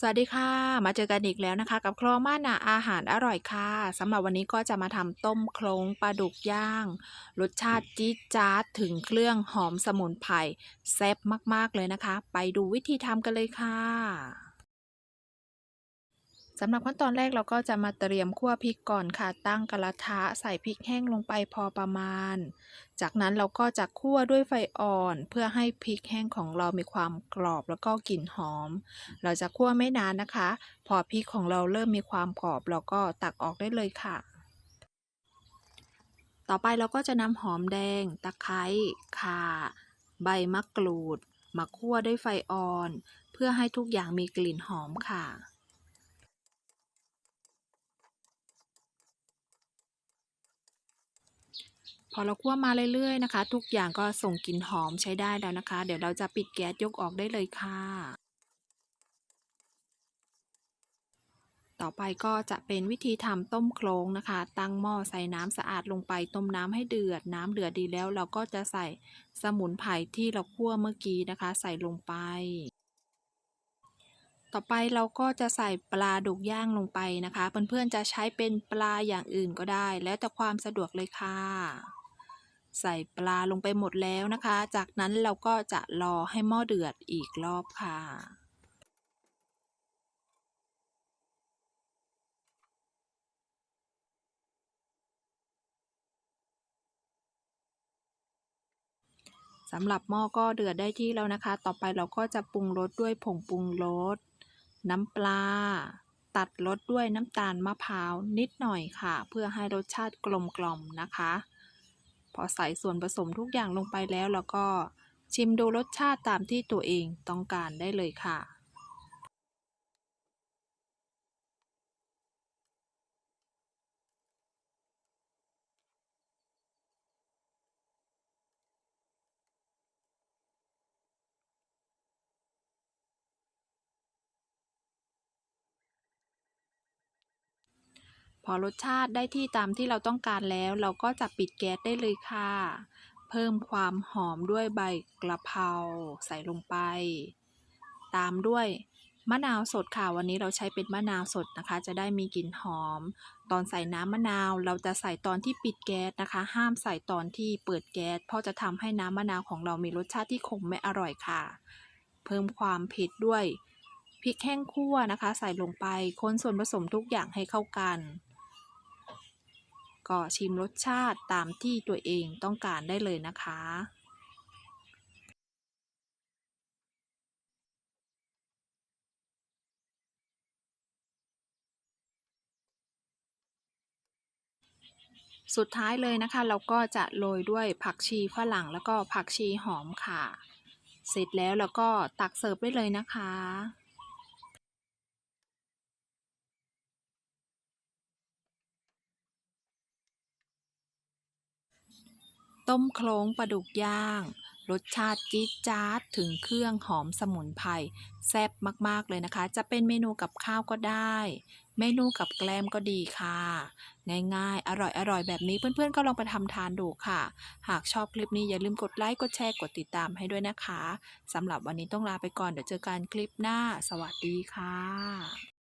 สวัสดีค่ะ มาเจอกันอีกแล้วนะคะ กับครองม่านนาอาหารอร่อยค่ะสำหรับวันนี้ก็จะมาทำต้มโครงปลาดุกย่าง รสชาติจี๊ดจ๊าดถึงเครื่องหอมสมุนไพรแซ่บมาก ๆ เลยนะคะ ไปดูวิธีทำกันเลยค่ะ สำหรับขั้นตอนแรกเราก็จะมาเตรียมคั่วพริกก่อนค่ะ ตั้งกระทะใส่พริกแห้งลงไปพอประมาณ จากนั้นเราก็จะคั่วด้วยไฟอ่อน เพื่อให้พริกแห้งของเรามีความกรอบแล้วก็กลิ่นหอม เราจะคั่วไม่นานนะคะ พอพริกของเราเริ่มมีความกรอบเราก็ตักออกได้เลยค่ะ ต่อไปเราก็จะนำหอมแดง ตะไคร้ข่า ใบมะกรูด มาคั่วด้วยไฟอ่อน เพื่อให้ทุกอย่างมีกลิ่นหอมค่ะ พอเราคั่วมาเรื่อยๆนะคะ ทุกอย่างก็ส่งกลิ่นหอมใช้ได้แล้วนะคะ เดี๋ยวเราจะปิดแก๊สยกออกได้เลยค่ะ ต่อไปก็จะเป็นวิธีทำต้มโคลงนะคะ ตั้งหม้อใส่น้ำสะอาดลงไปต้มน้ำให้เดือด น้ำเดือดดีแล้ว เราก็จะใส่สมุนไพรที่เราคั่วเมื่อกี้นะคะ ใส่ลงไป ต่อไปเราก็จะใส่ปลาดุกย่างลงไปนะคะ เพื่อนๆจะใช้เป็นปลาอย่างอื่นก็ได้ แล้วแต่ความสะดวกเลยค่ะ ใส่ปลาลงไปหมดแล้วนะคะ จากนั้นเราก็จะรอให้หม้อเดือดอีกรอบค่ะสำหรับหม้อก็เดือดได้ที่แล้วนะคะ ต่อไปเราก็จะปรุงรสด้วยผงปรุงรส น้ำปลา ตัดรสด้วยน้ำตาลมะพร้าวนิดหน่อยค่ะ เพื่อให้รสชาติกลมกล่อมนะคะ พอใส่ส่วนผสมทุกอย่างลงไปแล้วแล้วก็ชิมดูรสชาติตามที่ตัวเองต้องการได้เลยค่ะ พอรสชาติได้ที่ตามที่เราต้องการแล้ว เราก็จะปิดแก๊สได้เลยค่ะ เพิ่มความหอมด้วยใบกระเพราใส่ลงไป ตามด้วยมะนาวสดค่ะ วันนี้เราใช้เป็นมะนาวสดนะคะ จะได้มีกลิ่นหอม ตอนใส่น้ำมะนาวเราจะใส่ตอนที่ปิดแก๊สนะคะ ห้ามใส่ตอนที่เปิดแก๊สเพราะจะทำให้น้ำมะนาวของเรามีรสชาติที่ขมไม่อร่อยค่ะ เพิ่มความเผ็ดด้วยพริกแห้งคั่วนะคะ ใส่ลงไปคนส่วนผสมทุกอย่างให้เข้ากัน ก็ชิมรสชาติตามที่ตัวเองต้องการได้เลยนะคะสุดท้ายเลยนะคะ เราก็จะโรยด้วยผักชีฝรั่งแล้วก็ผักชีหอมค่ะ เสร็จแล้วเราก็ตักเสิร์ฟได้เลยนะคะ ต้มโคลงปลาดุกย่าง รสชาติจี๊ดจ๊าดถึงเครื่องหอมสมุนไพรแซ่บมากๆเลยนะคะ จะเป็นเมนูกับข้าวก็ได้ เมนูกับแกล้มก็ดีค่ะ ง่ายๆ อร่อยๆ แบบนี้เพื่อนๆ ก็ลองไปทำทานดูค่ะ หากชอบคลิปนี้อย่าลืมกดไลค์กดแชร์กดติดตามให้ด้วยนะคะสำหรับวันนี้ต้องลาไปก่อนเดี๋ยวเจอกันคลิปหน้า สวัสดีค่ะ